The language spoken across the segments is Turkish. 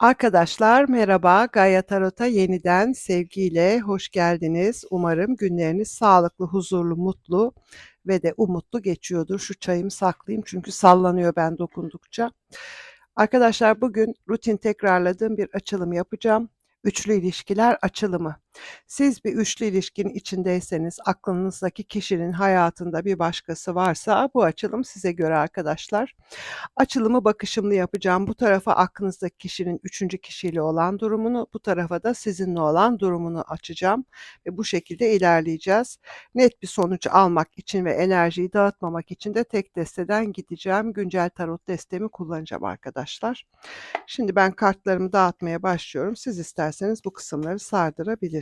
Arkadaşlar merhaba, Gaia Tarot'a yeniden sevgiyle hoş geldiniz. Umarım günleriniz sağlıklı, huzurlu, mutlu ve de umutlu geçiyordur. Şu çayımı saklayayım çünkü sallanıyor ben dokundukça. Arkadaşlar bugün rutin tekrarladığım bir açılım yapacağım. Üçlü ilişkiler açılımı. Siz bir üçlü ilişkinin içindeyseniz, aklınızdaki kişinin hayatında bir başkası varsa bu açılım size göre arkadaşlar. Açılımı bakışımlı yapacağım. Bu tarafa aklınızdaki kişinin üçüncü kişiyle olan durumunu, bu tarafa da sizinle olan durumunu açacağım ve bu şekilde ilerleyeceğiz. Net bir sonuç almak için ve enerjiyi dağıtmamak için de tek desteden gideceğim. Güncel tarot destemi kullanacağım arkadaşlar. Şimdi ben kartlarımı dağıtmaya başlıyorum. Siz isterseniz bu kısımları sardırabilirsiniz.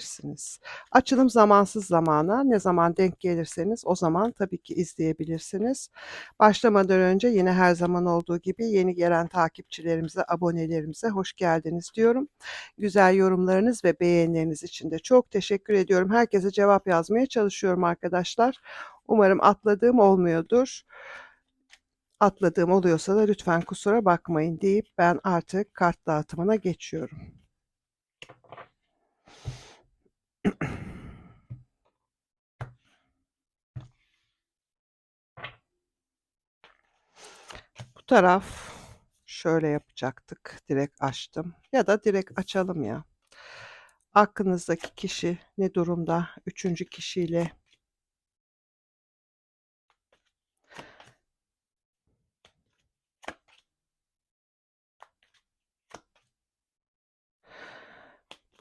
Açılım zamansız zamana ne zaman denk gelirseniz o zaman tabii ki izleyebilirsiniz. Başlamadan önce yine her zaman olduğu gibi yeni gelen takipçilerimize, abonelerimize hoş geldiniz diyorum. Güzel yorumlarınız ve beğenileriniz için de çok teşekkür ediyorum. Herkese cevap yazmaya çalışıyorum arkadaşlar. Umarım atladığım olmuyordur. Atladığım oluyorsa da lütfen kusura bakmayın deyip ben artık kart dağıtımına geçiyorum. Bu taraf şöyle yapacaktık. Direkt açtım. Ya da direkt açalım ya. Aklınızdaki kişi ne durumda? Üçüncü kişiyle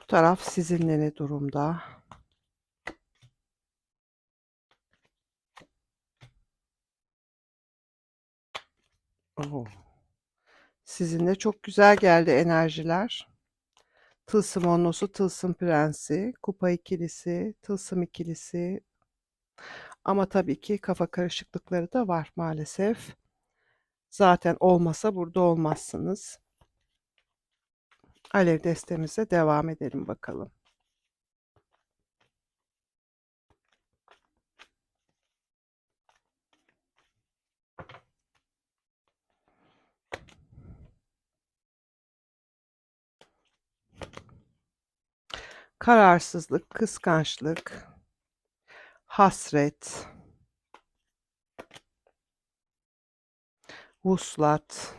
Bu taraf sizinle ne durumda? Oo. Sizinle çok güzel geldi enerjiler. Tılsım onlusu, tılsım prensi, kupa ikilisi, tılsım ikilisi. Ama tabii ki kafa karışıklıkları da var maalesef. Zaten olmasa burada olmazsınız. Alev destemize devam edelim bakalım. Kararsızlık, kıskançlık, hasret, vuslat,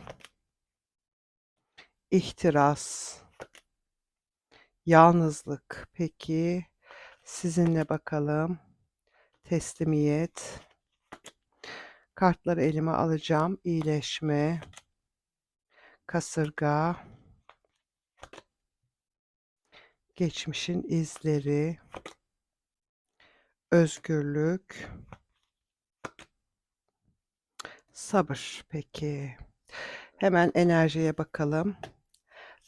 ihtiras, yalnızlık. Peki sizinle bakalım. Teslimiyet. Kartları elime alacağım. İyileşme, kasırga, geçmişin izleri, özgürlük, sabır. Peki. Hemen enerjiye bakalım.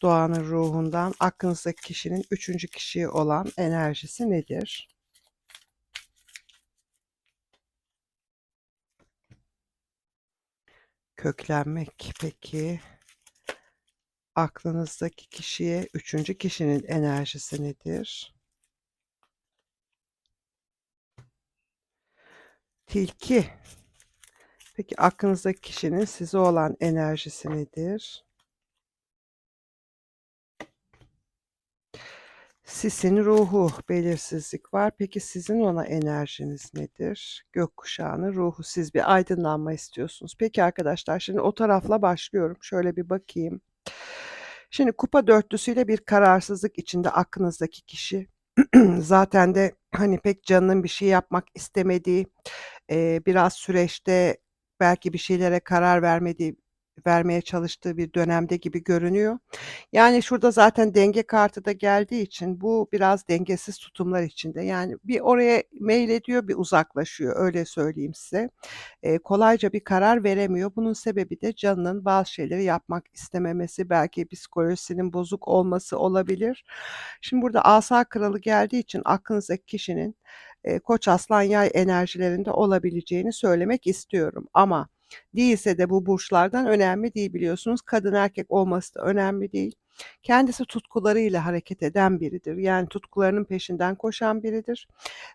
Doğanın ruhundan aklınızdaki kişinin üçüncü kişiye olan enerjisi nedir? Köklenmek peki. Aklınızdaki kişiye üçüncü kişinin enerjisi nedir? Tilki. Peki aklınızdaki kişinin size olan enerjisi nedir? Sisin ruhu, belirsizlik var. Peki sizin ona enerjiniz nedir? Gökkuşağının ruhu, siz bir aydınlanma istiyorsunuz. Peki arkadaşlar şimdi o tarafla başlıyorum. Şöyle bir bakayım. Şimdi kupa dörtlüsüyle bir kararsızlık içinde aklınızdaki kişi. Zaten de hani pek canının bir şey yapmak istemediği, biraz süreçte belki bir şeylere karar vermediği vermeye çalıştığı bir dönemde gibi görünüyor. Yani şurada zaten denge kartı da geldiği için bu biraz dengesiz tutumlar içinde. Yani bir oraya meylediyor, bir uzaklaşıyor, öyle söyleyeyim size. Eee, kolayca bir karar veremiyor. Bunun sebebi de canının bazı şeyleri yapmak istememesi, belki psikolojisinin bozuk olması olabilir. Şimdi burada Asa Kralı geldiği için aklınızdaki kişinin, eee, Koç, Aslan, Yay enerjilerinde olabileceğini söylemek istiyorum ama Değilse de bu burçlardan önemli değil biliyorsunuz. Kadın erkek olması da önemli değil. Kendisi tutkularıyla hareket eden biridir. Yani tutkularının peşinden koşan biridir.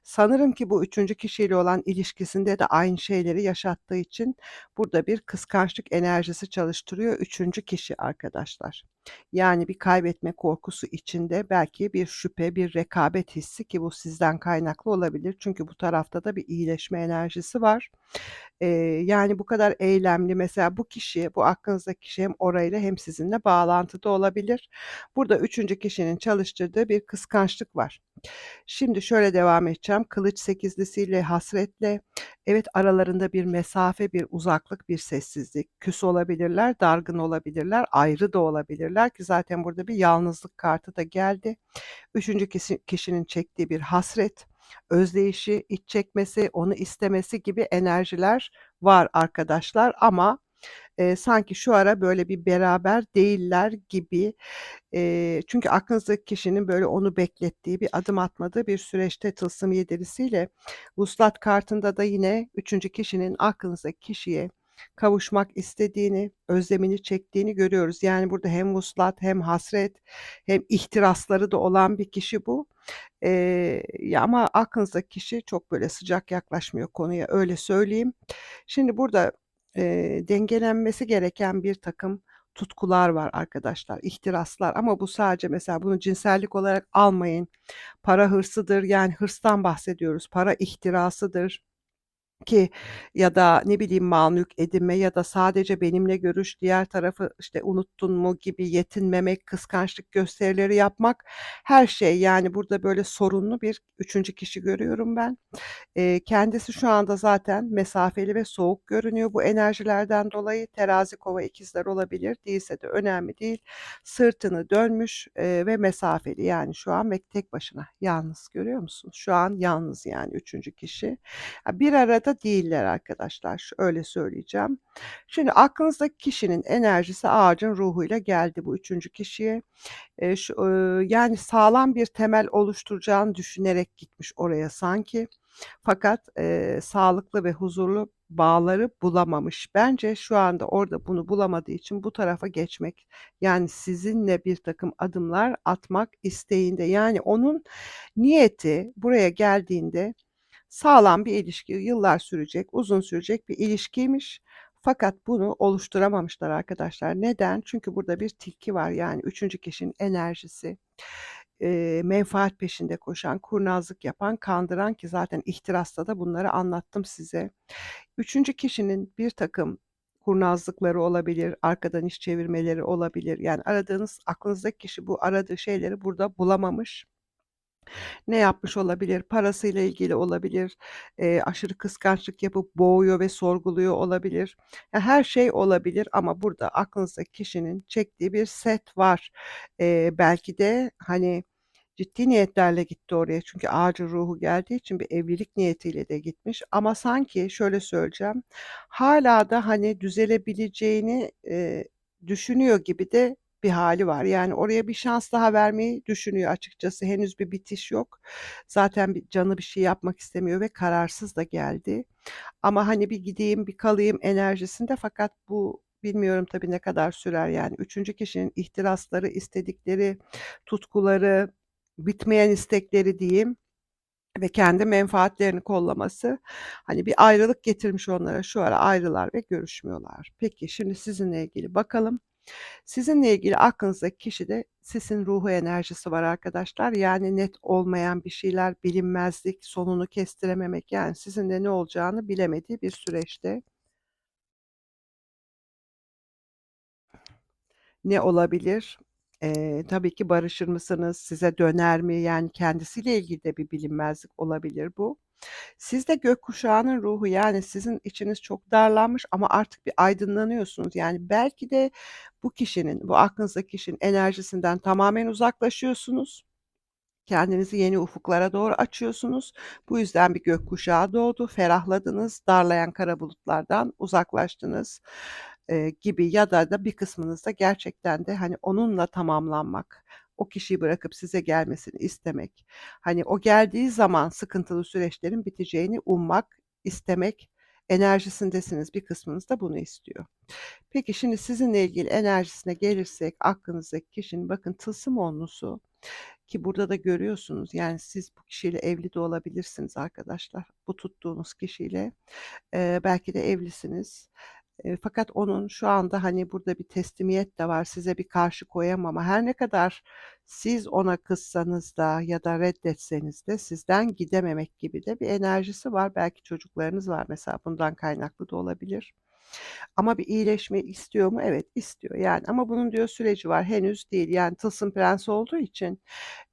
Sanırım ki bu 3'üncü kişiyle olan ilişkisinde de aynı şeyleri yaşattığı için burada bir kıskançlık enerjisi çalıştırıyor 3'üncü kişi arkadaşlar. Yani bir kaybetme korkusu içinde belki bir şüphe, bir rekabet hissi ki bu sizden kaynaklı olabilir. Çünkü bu tarafta da bir iyileşme enerjisi var. Eee, yani bu kadar eylemli mesela bu kişi, bu aklınızdaki kişi hem orayla hem sizinle bağlantıda olabilir. Burada 3'üncü kişinin çalıştırdığı bir kıskançlık var. Şimdi şöyle devam edeceğim. Kılıç sekizlisiyle, hasretle evet aralarında bir mesafe, bir uzaklık, bir sessizlik. Küs olabilirler, dargın olabilirler, ayrı da olabilirler ki zaten burada bir yalnızlık kartı da geldi. 3'üncü kişi kişinin çektiği bir hasret, özdeyişi, iç çekmesi, onu istemesi gibi enerjiler var arkadaşlar ama, eee, sanki şu ara böyle bir beraber değiller gibi. Eee, çünkü aklınızdaki kişinin böyle onu beklettiği, bir adım atmadığı bir süreçte tılsım yedilisiyle vuslat kartında da yine 3'üncü kişinin aklınızdaki kişiye kavuşmak istediğini, özlemini çektiğini görüyoruz. Yani burada hem vuslat hem hasret hem ihtirasları da olan bir kişi bu. Eee, ya, ama aklınızdaki kişi çok böyle sıcak yaklaşmıyor konuya, öyle söyleyeyim. Şimdi burada, eee, dengelenmesi gereken birtakım tutkular var arkadaşlar, ihtiraslar ama bu sadece mesela bunu cinsellik olarak almayın. Para hırsıdır, yani hırstan bahsediyoruz. Para ihtirasıdır ki ya da ne bileyim mülk edinme ya da sadece benimle görüş, diğer tarafı işte unuttun mu gibi yetinmemek, kıskançlık gösterileri yapmak, her şey yani burada böyle sorunlu bir 3'üncü kişi görüyorum ben. Eee, kendisi şu anda zaten mesafeli ve soğuk görünüyor bu enerjilerden dolayı. Terazi, Kova, ikizler olabilir, değilse de önemli değil. Sırtını dönmüş, eee, ve mesafeli yani şu an ve tek başına yalnız görüyor musunuz? Şu an yalnız yani 3'üncü kişi. Bir arada değiller arkadaşlar, öyle söyleyeceğim. Şimdi aklınızdaki kişinin enerjisi ağacın ruhuyla geldi bu 3'üncü kişiye. Eee, şu, ııı, yani sağlam bir temel oluşturacağını düşünerek gitmiş oraya sanki. Fakat, eee, sağlıklı ve huzurlu bağları bulamamış. Bence şu anda orada bunu bulamadığı için bu tarafa geçmek, yani sizinle birtakım adımlar atmak isteğinde. Yani onun niyeti buraya geldiğinde sağlam bir ilişki, yıllar sürecek, uzun sürecek bir ilişkiymiş. Fakat bunu oluşturamamışlar arkadaşlar. Neden? Çünkü burada bir tilki var yani 3'üncü kişinin enerjisi. Eee, menfaat peşinde koşan, kurnazlık yapan, kandıran ki zaten ihtirasta da bunları anlattım size. 3'üncü kişinin birtakım kurnazlıkları olabilir, arkadan iş çevirmeleri olabilir. Yani aradığınız, aklınızdaki kişi bu aradığı şeyleri burada bulamamış. Ne yapmış olabilir? Parasıyla ilgili olabilir, eee, aşırı kıskançlık yapıp boğuyor ve sorguluyor olabilir. Ya, her şey olabilir ama burada aklınızdaki kişinin çektiği bir set var. Eee, belki de, hani, ciddi niyetlerle gitti oraya çünkü ağacın ruhu geldiği için bir evlilik niyetiyle de gitmiş ama sanki şöyle söyleyeceğim, hâlâ da, hani, düzelebileceğini, eee, düşünüyor gibi de bir hâli var. Yani oraya bir şans daha vermeyi düşünüyor açıkçası. Henüz bir bitiş yok. Zaten bir canı bir şey yapmak istemiyor ve kararsız da geldi. Ama, hani, bir gideyim, bir kalayım enerjisinde fakat bu bilmiyorum tabii ne kadar sürer yani. 3'üncü kişinin ihtirasları, istedikleri, tutkuları, bitmeyen istekleri diyeyim ve kendi menfaatlerini kollaması, hani, bir ayrılık getirmiş onlara. Şu ara ayrılar ve görüşmüyorlar. Peki, şimdi sizinle ilgili bakalım. Sizinle ilgili aklınızdaki kişide sisin ruhu enerjisi var arkadaşlar. Yani net olmayan bir şeyler, bilinmezlik, sonunu kestirememek, yani sizinle ne olacağını bilemediği bir süreçte. Ne olabilir? Eee, tabii ki barışır mısınız? Size döner mi? Yani kendisiyle ilgili de bir bilinmezlik olabilir bu. Siz de gökkuşağının ruhu, yani sizin içiniz çok darlanmış ama artık bir aydınlanıyorsunuz. Yani belki de bu kişinin, bu aklınızdaki kişinin enerjisinden tamamen uzaklaşıyorsunuz. Kendinizi yeni ufuklara doğru açıyorsunuz. Bu yüzden bir gökkuşağı doğdu, ferahladınız, darlayan kara bulutlardan uzaklaştınız, eee, gibi ya da da bir kısmınız da gerçekten de, hani, onunla tamamlanmak, o kişiyi bırakıp size gelmesini istemek, hani, o geldiği zaman sıkıntılı süreçlerin biteceğini ummak, istemek, Enerjisindesiniz. Bir kısmınız da bunu istiyor. Peki şimdi sizinle ilgili enerjisine gelirsek aklınızdaki kişinin bakın tılsım onlusu ki burada da görüyorsunuz yani siz bu kişiyle evli de olabilirsiniz arkadaşlar. Bu tuttuğunuz kişiyle. Eee, belki de evlisiniz. Fakat onun şu anda, hani, burada bir teslimiyet de var. Size bir karşı koyamama. Her ne kadar siz ona kızsanız da ya da reddetseniz de sizden gidememek gibi de bir enerjisi var. Belki çocuklarınız var mesela bundan kaynaklı da olabilir. Ama bir iyileşme istiyor mu? Evet, istiyor yani ama bunun diyor süreci var. Henüz değil. Yani tılsım prensi olduğu için,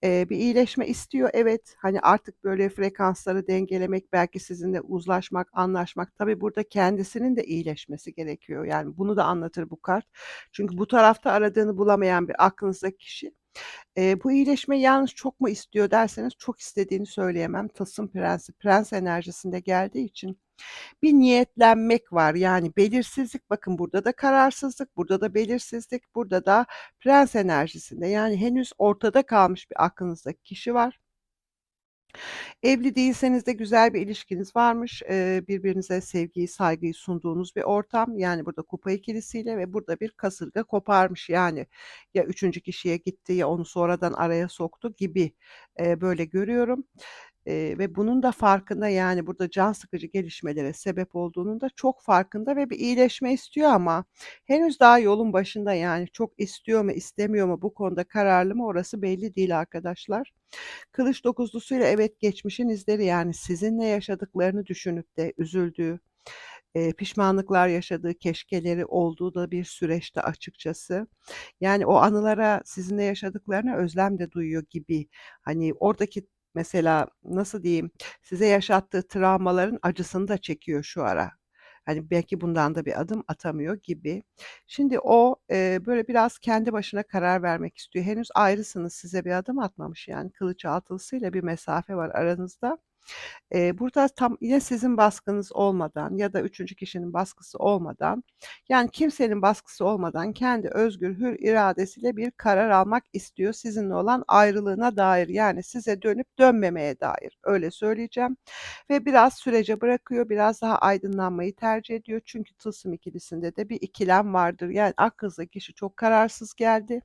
eee, bir iyileşme istiyor. Evet, hani, artık böyle frekansları dengelemek, belki sizinle uzlaşmak, anlaşmak. Tabii burada kendisinin de iyileşmesi gerekiyor. Yani bunu da anlatır bu kart. Çünkü bu tarafta aradığını bulamayan bir aklınızdaki kişi, eee, bu iyileşmeyi yalnız çok mu istiyor derseniz çok istediğini söyleyemem. Tılsım prensi, prens enerjisinde geldiği için bir niyetlenmek var. Yani belirsizlik, bakın burada da kararsızlık, burada da belirsizlik, burada da prens enerjisinde. Yani henüz ortada kalmış bir aklınızdaki kişi var. Evli değilseniz de güzel bir ilişkiniz varmış. Eee, birbirinize sevgiyi, saygıyı sunduğunuz bir ortam. Yani burada kupa ikilisiyle ve burada bir kasırga koparmış. Yani ya üçüncü kişiye gitti ya onu sonradan araya soktu gibi, eee, böyle görüyorum. Eee, ve bunun da farkında, yani burada can sıkıcı gelişmelere sebep olduğunun da çok farkında ve bir iyileşme istiyor ama henüz daha yolun başında. Yani çok istiyor mu, istemiyor mu, bu konuda kararlı mı orası belli değil arkadaşlar. Kılıç dokuzlusuyla evet geçmişin izleri, yani sizinle yaşadıklarını düşünüp de üzüldüğü, eee, pişmanlıklar yaşadığı, keşkeleri olduğu da bir süreçte açıkçası. Yani o anılara, sizinle yaşadıklarına özlem de duyuyor gibi. Hani oradaki mesela nasıl diyeyim, size yaşattığı travmaların acısını da çekiyor şu ara. Hani belki bundan da bir adım atamıyor gibi. Şimdi o, eee, böyle biraz kendi başına karar vermek istiyor. Henüz ayrısınız, size bir adım atmamış yani kılıç altılısıyla bir mesafe var aranızda. Eee, burada tam yine sizin baskınız olmadan ya da üçüncü kişinin baskısı olmadan, yani kimsenin baskısı olmadan kendi özgür, hür iradesiyle bir karar almak istiyor sizinle olan ayrılığına dair. Yani size dönüp dönmemeye dair, öyle söyleyeceğim ve biraz sürece bırakıyor, biraz daha aydınlanmayı tercih ediyor. Çünkü tılsım ikilisinde de bir ikilem vardır. Yani aklınızdaki kişi çok kararsız geldi.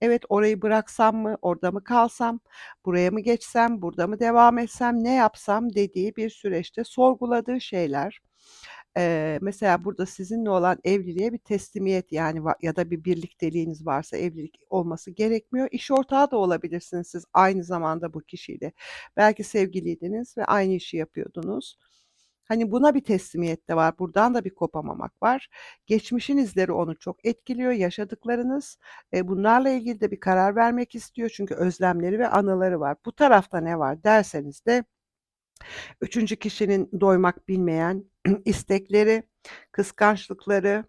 Evet, orayı bıraksam mı, orada mı kalsam, buraya mı geçsem, burada mı devam etsem, ne yapsam dediği bir süreçte sorguladığı şeyler. Eee, mesela burada sizinle olan evliliğe bir teslimiyet yani ya da bir birlikteliğiniz varsa evlilik olması gerekmiyor. İş ortağı da olabilirsiniz siz aynı zamanda bu kişiyle. Belki sevgiliydiniz ve aynı işi yapıyordunuz. Hani buna bir teslimiyet de var. Buradan da bir kopamamak var. Geçmişin izleri onu çok etkiliyor, yaşadıklarınız. Eee, bunlarla ilgili de bir karar vermek istiyor çünkü özlemleri ve anıları var. Bu tarafta ne var derseniz de üçüncü kişinin doymak bilmeyen istekleri, kıskançlıkları,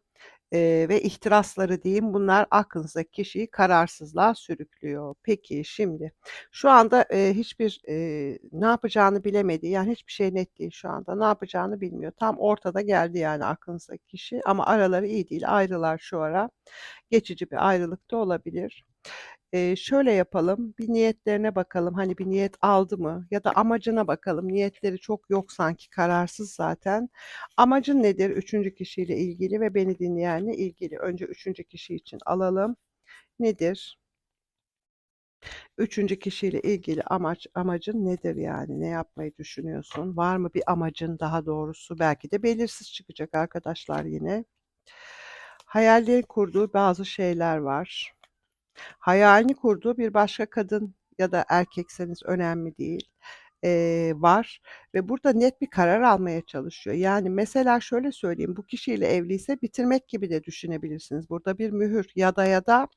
eee, ve ihtirasları diyeyim, bunlar aklınızdaki kişiyi kararsızlığa sürüklüyor. Peki, şimdi şu anda, eee, hiçbir, eee, ne yapacağını bilemediği, yani hiçbir şey net değil şu anda. Ne yapacağını bilmiyor. Tam ortada geldi yani aklınızdaki kişi ama araları iyi değil, ayrılar şu ara. Geçici bir ayrılık da olabilir. Eee, şöyle yapalım, bir niyetlerine bakalım. Hani bir niyet aldı mı ya da amacına bakalım. Niyetleri çok yok sanki, kararsız zaten. Amacın nedir üçüncü kişiyle ilgili ve beni dinleyenle ilgili? Önce üçüncü kişi için alalım. Nedir? Üçüncü kişiyle ilgili amaç amacın nedir yani? Ne yapmayı düşünüyorsun? Var mı bir amacın daha doğrusu? Belki de belirsiz çıkacak arkadaşlar yine. Hayallerin kurduğu bazı şeyler var. Hayalini kurduğu bir başka kadın ya da erkekseniz önemli değil, eee, var ve burada net bir karar almaya çalışıyor. Yani mesela şöyle söyleyeyim, bu kişiyle evliyse bitirmek gibi de düşünebilirsiniz. Burada bir mühür ya da ya da,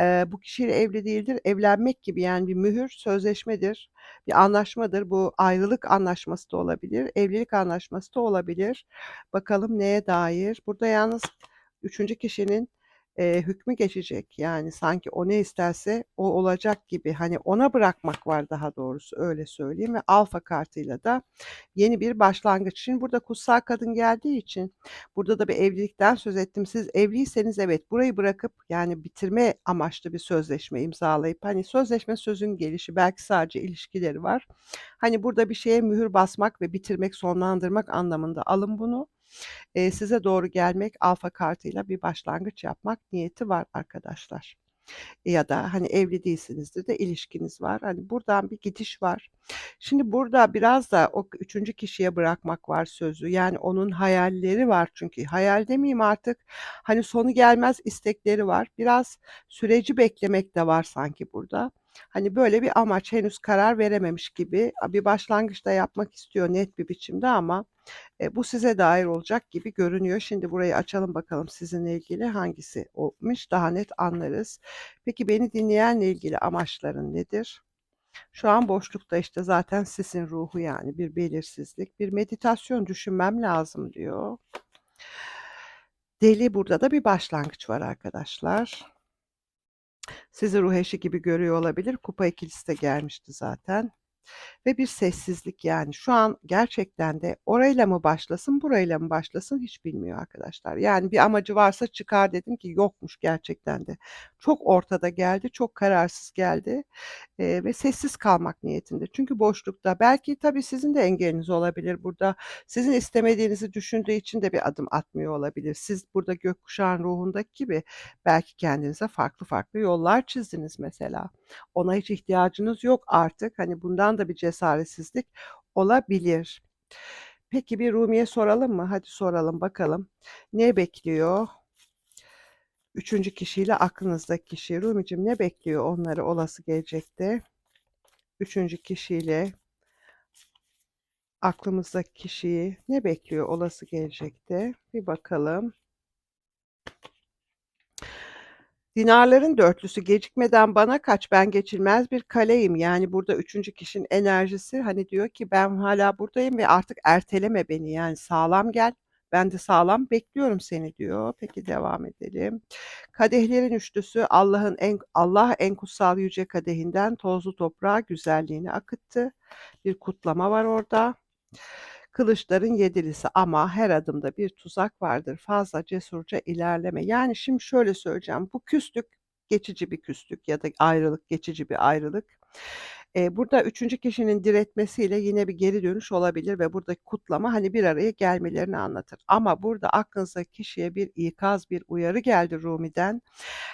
eee, bu kişiyle evli değildir, evlenmek gibi yani bir mühür, sözleşmedir, bir anlaşmadır. Bu ayrılık anlaşması da olabilir, evlilik anlaşması da olabilir. Bakalım neye dair? Burada yalnız üçüncü kişinin eee, hükmü geçecek. Yani sanki o ne isterse o olacak gibi. Hani ona bırakmak var daha doğrusu öyle söyleyeyim ve Alfa kartıyla da yeni bir başlangıç. Şimdi burada kutsal kadın geldiği için burada da bir evlilikten söz ettim. Siz evliyseniz evet burayı bırakıp yani bitirme amaçlı bir sözleşme imzalayıp hani sözleşme sözün gelişi belki sadece ilişkileri var. Hani burada bir şeye mühür basmak ve bitirmek, sonlandırmak anlamında alın bunu. Eee, size doğru gelmek, Alfa kartıyla bir başlangıç yapmak niyeti var arkadaşlar. Ya da, hani, evli değilsinizdir de ilişkiniz var. Hani, buradan bir gidiş var. Şimdi burada biraz da o üçüncü kişiye bırakmak var sözü. Yani onun hayalleri var çünkü. Hayal demeyeyim artık, hani, sonu gelmez istekleri var. Biraz süreci beklemek de var sanki burada. Hani, böyle bir amaç, henüz karar verememiş gibi. Bir başlangıç da yapmak istiyor net bir biçimde ama, eee, bu size dair olacak gibi görünüyor. Şimdi burayı açalım bakalım sizinle ilgili hangisi olmuş daha net anlarız. Peki beni dinleyenle ilgili amaçların nedir? Şu an boşlukta, işte, zaten sisin ruhu yani bir belirsizlik, bir meditasyon düşünmem lazım diyor. Deli burada da bir başlangıç var arkadaşlar. Sizi ruh eşi gibi görüyor olabilir. Kupa ikilisi de gelmişti zaten ve bir sessizlik yani şu an gerçekten de orayla mı başlasın, burayla mı başlasın hiç bilmiyor arkadaşlar. Yani bir amacı varsa çıkar dedim ki yokmuş gerçekten de. Çok ortada geldi, çok kararsız geldi, eee, ve sessiz kalmak niyetinde. Çünkü boşlukta. Belki tabii sizin de engeliniz olabilir burada. Sizin istemediğinizi düşündüğü için de bir adım atmıyor olabilir. Siz burada gökkuşağın ruhundaki gibi belki kendinize farklı farklı yollar çizdiniz mesela. Ona hiç ihtiyacınız yok artık. Hani, bundan da bir cesaretsizlik olabilir. Peki bir Rumi'ye soralım mı? Hadi soralım bakalım. Ne bekliyor? Üçüncü kişiyle aklınızdaki kişi. Rumicim ne bekliyor onları olası gelecekte? Üçüncü kişiyle aklımızdaki kişiyi ne bekliyor olası gelecekte? Bir bakalım. Dinarların dörtlüsü gecikmeden bana kaç, ben geçilmez bir kaleyim. Yani burada üçüncü kişinin enerjisi, hani, diyor ki ben hâlâ buradayım ve artık erteleme beni, yani sağlam gel, ben de sağlam bekliyorum seni diyor. Peki devam edelim. Kadehlerin üçlüsü Allah'ın en Allah en kutsal yüce kadehinden tozlu toprağa güzelliğini akıttı. Bir kutlama var orada. Kılıçların yedilisi ama her adımda bir tuzak vardır. Fazla cesurca ilerleme. Yani şimdi şöyle söyleyeceğim. Bu küslük geçici bir küslük ya da ayrılık geçici bir ayrılık. Eee, burada üçüncü kişinin diretmesiyle yine bir geri dönüş olabilir ve buradaki kutlama, hani, bir araya gelmelerini anlatır. Ama burada aklınızdaki kişiye bir ikaz, bir uyarı geldi Rumi'den.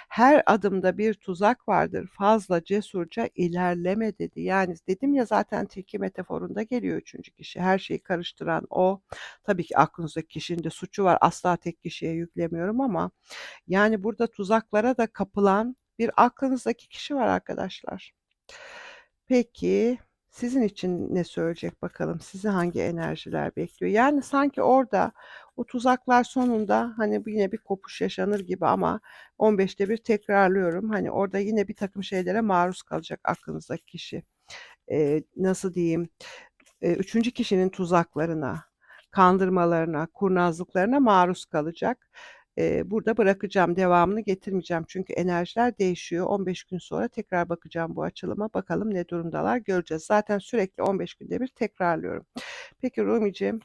Her adımda bir tuzak vardır. Fazla cesurca ilerleme dedi. Yani dedim ya zaten tilki metaforunda geliyor üçüncü kişi. Her şeyi karıştıran o. Tabii ki aklınızdaki kişinin de suçu var. Asla tek kişiye yüklemiyorum ama yani burada tuzaklara da kapılan bir aklınızdaki kişi var arkadaşlar. Peki, sizin için ne söyleyecek bakalım? Sizi hangi enerjiler bekliyor? Yani sanki orada o tuzaklar sonunda, hani, yine bir kopuş yaşanır gibi ama 15'te bir tekrarlıyorum. Hani, orada yine birtakım şeylere maruz kalacak aklınızdaki kişi. Eee, nasıl diyeyim? Eee, üçüncü kişinin tuzaklarına, kandırmalarına, kurnazlıklarına maruz kalacak. Burada bırakacağım, devamını getirmeyeceğim çünkü enerjiler değişiyor. 15 gün sonra tekrar bakacağım bu açılıma. Bakalım ne durumdalar göreceğiz. Zaten sürekli 15 günde bir tekrarlıyorum. Peki Rumicim,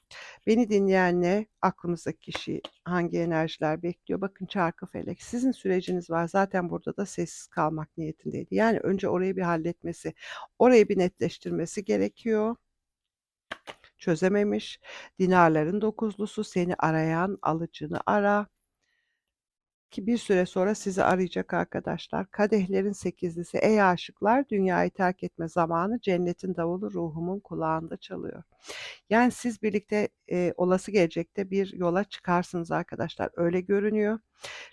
beni dinleyenle aklımızdaki kişi hangi enerjiler bekliyor? Bakın Çarkıfelek, sizin süreciniz var. Zaten burada da sessiz kalmak niyetindeydi. Yani önce orayı bir halletmesi, orayı bir netleştirmesi gerekiyor. Çözememiş. Dinarların dokuzlusu seni arayan alıcını ara. Ki bir süre sonra sizi arayacak arkadaşlar. Kadehlerin sekizlisi, ey aşıklar dünyayı terk etme zamanı cennetin davulu ruhumun kulağında çalıyor. Yani siz birlikte, eee, olası gelecekte bir yola çıkarsınız arkadaşlar. Öyle görünüyor.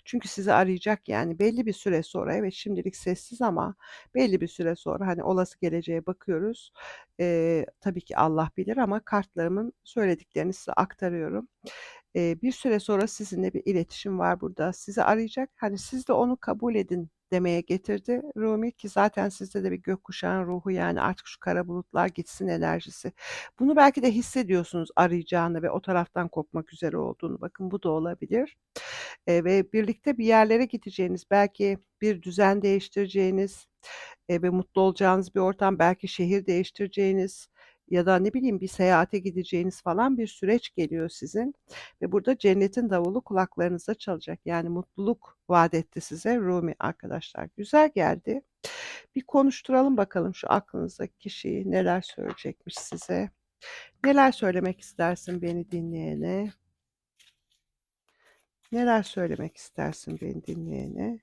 Çünkü sizi arayacak yani belli bir süre sonra evet şimdilik sessiz ama belli bir süre sonra, hani, olası geleceğe bakıyoruz. Eee, tabii ki Allah bilir ama kartlarımın söylediklerini size aktarıyorum. Eee, bir süre sonra sizinle bir iletişim var burada. Sizi arayacak, hani, siz de onu kabul edin demeye getirdi Rumi ki zaten sizde de bir gökkuşağı ruhu yani artık şu kara bulutlar gitsin enerjisi. Bunu belki de hissediyorsunuz arayacağını ve o taraftan kopmak üzere olduğunu. Bakın bu da olabilir. Eee, ve birlikte bir yerlere gideceğiniz, belki bir düzen değiştireceğiniz, eee, ve mutlu olacağınız bir ortam, belki şehir değiştireceğiniz ya da ne bileyim bir seyahate gideceğiniz falan bir süreç geliyor sizin ve burada cennetin davulu kulaklarınızda çalacak. Yani mutluluk vaat etti size Rumi arkadaşlar. Güzel geldi. Bir konuşturalım bakalım şu aklınızdaki kişiyi neler söyleyecekmiş size. Neler söylemek istersin beni dinleyene? Neler söylemek istersin beni dinleyene?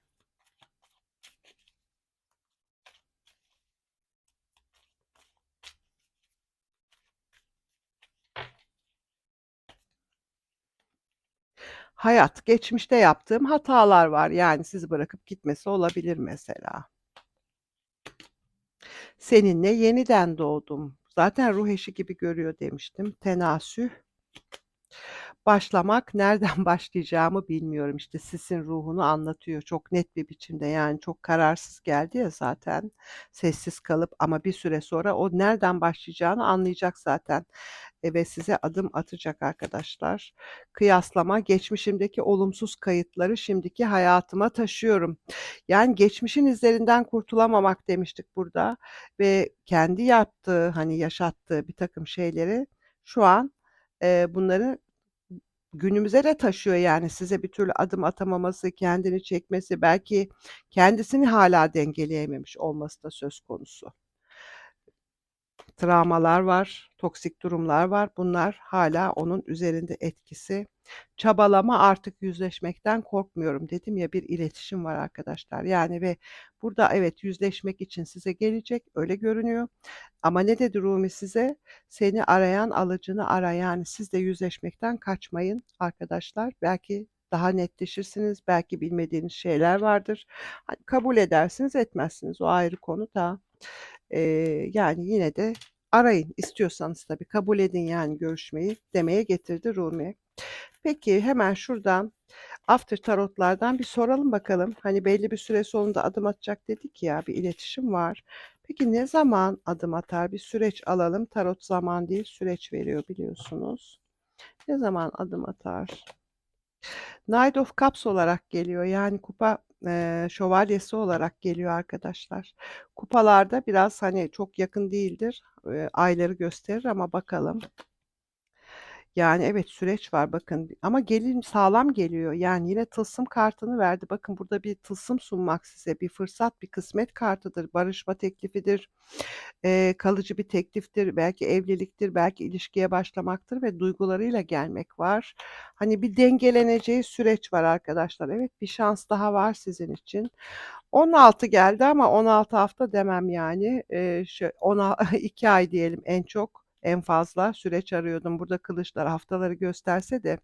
Hayat, geçmişte yaptığım hatalar var. Yani sizi bırakıp gitmesi olabilir mesela. Seninle yeniden doğdum. Zaten ruh eşi gibi görüyor demiştim. Tenasüh. Başlamak, nereden başlayacağımı bilmiyorum. İşte sisin ruhunu anlatıyor çok net bir biçimde. Yani çok kararsız geldi ya zaten. Sessiz kalıp ama bir süre sonra o nereden başlayacağını anlayacak zaten. E, ve size adım atacak arkadaşlar. Kıyaslama, geçmişimdeki olumsuz kayıtları şimdiki hayatıma taşıyorum. Yani geçmişin izlerinden kurtulamamak demiştik burada ve kendi yaptığı, hani yaşattığı birtakım şeyleri şu an, eee, bunları günümüze de taşıyor yani size bir türlü adım atamaması, kendini çekmesi, belki kendisini hâlâ dengeleyememiş olması da söz konusu. Travmalar var, toksik durumlar var. Bunlar hâlâ onun üzerinde etkisi. Çabalama, artık yüzleşmekten korkmuyorum dedim ya, bir iletişim var arkadaşlar. Yani ve burada evet, yüzleşmek için size gelecek, öyle görünüyor. Ama ne dedi Rumi size? Seni arayan alıcını ara. Yani siz de yüzleşmekten kaçmayın arkadaşlar. Belki daha netleşirsiniz, belki bilmediğiniz şeyler vardır. Hani kabul edersiniz, etmezsiniz o ayrı konu da. Eee, yani yine de arayın istiyorsanız tabii. Kabul edin yani görüşmeyi demeye getirdi Rumi. Peki hemen şuradan after tarotlardan bir soralım bakalım. Hani belli bir süre sonunda adım atacak dedik ya, bir iletişim var. Peki ne zaman adım atar? Bir süreç alalım. Tarot zaman değil, süreç veriyor biliyorsunuz. Ne zaman adım atar? Knight of Cups olarak geliyor. Yani kupa, eee, şövalyesi olarak geliyor arkadaşlar. Kupalarda biraz, hani, çok yakın değildir. Eee, ayları gösterir ama bakalım. Yani evet, süreç var bakın ama gelin sağlam geliyor. Yani yine tılsım kartını verdi. Bakın burada bir tılsım sunmak size, bir fırsat, bir kısmet kartıdır, barışma teklifidir, eee, kalıcı bir tekliftir, belki evliliktir, belki ilişkiye başlamaktır ve duygularıyla gelmek var. Hani bir dengeleneceği süreç var arkadaşlar. Evet, bir şans daha var sizin için. 16 geldi ama 16 hafta demem yani. Eee, şö ona 2 ay diyelim en çok, en fazla süreç arıyordum. Burada kılıçlar haftaları gösterse de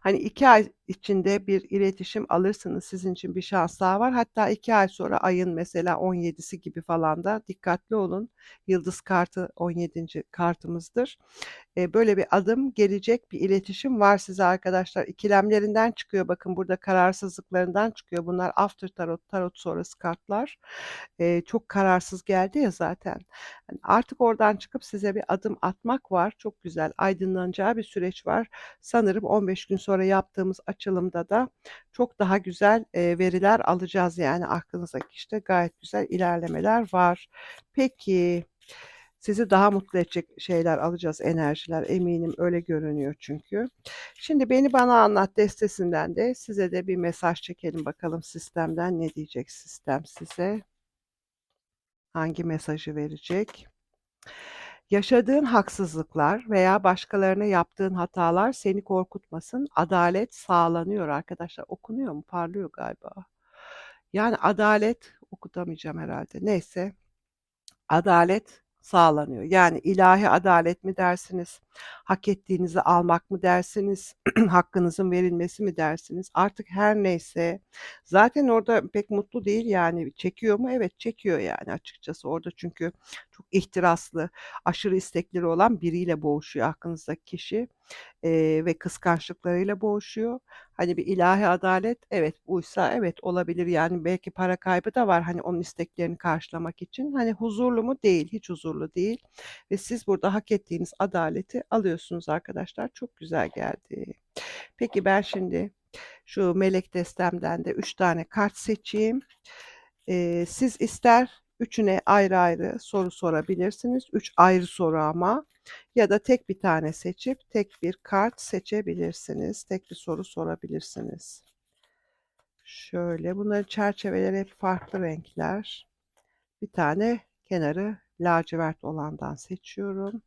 hani 2 ay içinde bir iletişim alırsınız. Sizin için bir şans daha var. Hatta 2 ay sonra ayın mesela 17'si gibi falan da dikkatli olun. Yıldız kartı 17. kartımızdır. Eee, böyle bir adım gelecek, bir iletişim var size arkadaşlar. İkilemlerinden çıkıyor bakın burada kararsızlıklarından çıkıyor. Bunlar after tarot, tarot sonrası kartlar. Eee, çok kararsız geldi ya zaten. Hani artık oradan çıkıp size bir adım atmak var. Çok güzel aydınlanacağı bir süreç var. Sanırım 15 gün sonra yaptığımız açılımda da çok daha güzel, eee, veriler alacağız yani aklınızdaki işte gayet güzel ilerlemeler var. Peki, sizi daha mutlu edecek şeyler alacağız, enerjiler eminim öyle görünüyor çünkü. Şimdi Beni Bana Anlat destesinden de size de bir mesaj çekelim bakalım sistemden ne diyecek sistem size? Hangi mesajı verecek? Yaşadığın haksızlıklar veya başkalarına yaptığın hatalar seni korkutmasın. Adalet sağlanıyor arkadaşlar. Okunuyor mu? Parlıyor galiba. Yani adalet okutamayacağım herhâlde. Neyse. Adalet sağlanıyor. Yani ilahi adalet mi dersiniz, hak ettiğinizi almak mı dersiniz, hakkınızın verilmesi mi dersiniz? Artık her neyse. Zaten orada pek mutlu değil yani. Çekiyor mu? Evet, çekiyor yani açıkçası orada çünkü çok ihtiraslı, aşırı istekleri olan biriyle boğuşuyor aklınızdaki kişi, eee, ve kıskançlıklarıyla boğuşuyor. Hani, bir ilahi adalet, evet, buysa evet, olabilir. Yani, belki para kaybı da var, hani, onun isteklerini karşılamak için. Hani, huzurlu mu? Değil, hiç huzurlu değil ve siz burada hak ettiğiniz adaleti alıyorsunuz arkadaşlar. Çok güzel geldi. Peki, ben şimdi şu melek destemden de 3 tane kart seçeyim. Eee, siz ister üçüne ayrı ayrı soru sorabilirsiniz. 3 ayrı soru ama ya da tek bir tane seçip tek bir kart seçebilirsiniz. Tek bir soru sorabilirsiniz. Şöyle, bunların çerçeveleri hep farklı renkler. Bir tane kenarı lacivert olandan seçiyorum.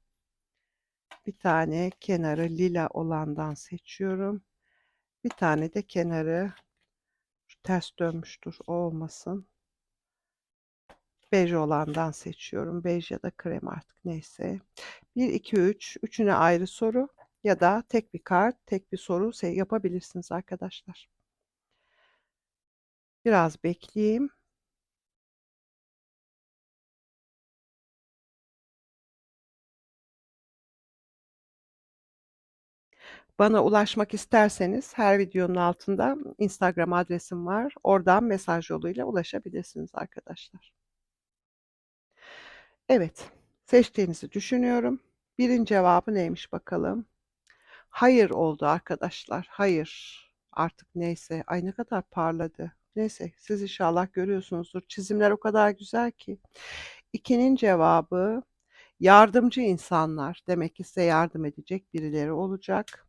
Bir tane kenarı lila olandan seçiyorum. Bir tane de kenarı ters dönmüştür, olmasın. Bej olandan seçiyorum. Bej ya da krem artık neyse. 1, 2, 3. Üçüne ayrı soru ya da tek bir kart, tek bir soru yapabilirsiniz arkadaşlar. Biraz bekleyeyim. Bana ulaşmak isterseniz her videonun altında Instagram adresim var. Oradan mesaj yoluyla ulaşabilirsiniz arkadaşlar. Evet, seçtiğinizi düşünüyorum. 1'in cevabı neymiş bakalım? Hayır oldu arkadaşlar. Hayır. Artık neyse. Ay ne kadar parladı. Neyse siz inşallah görüyorsunuzdur. Çizimler o kadar güzel ki. 2'nin cevabı yardımcı insanlar. Demek ki size yardım edecek birileri olacak.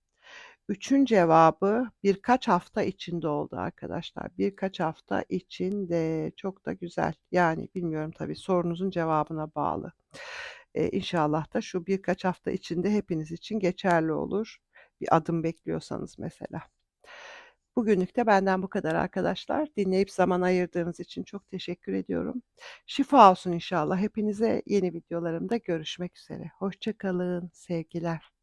3'ün cevabı birkaç hafta içinde oldu arkadaşlar. Birkaç hafta içinde. Çok da güzel. Yani bilmiyorum tabii sorunuzun cevabına bağlı. Eee, inşallah da şu birkaç hafta içinde hepiniz için geçerli olur. Bir adım bekliyorsanız mesela. Bugünlük de benden bu kadar arkadaşlar. Dinleyip zaman ayırdığınız için çok teşekkür ediyorum. Şifa olsun inşallah hepinize. Yeni videolarımda görüşmek üzere. Hoşça kalın. Sevgiler.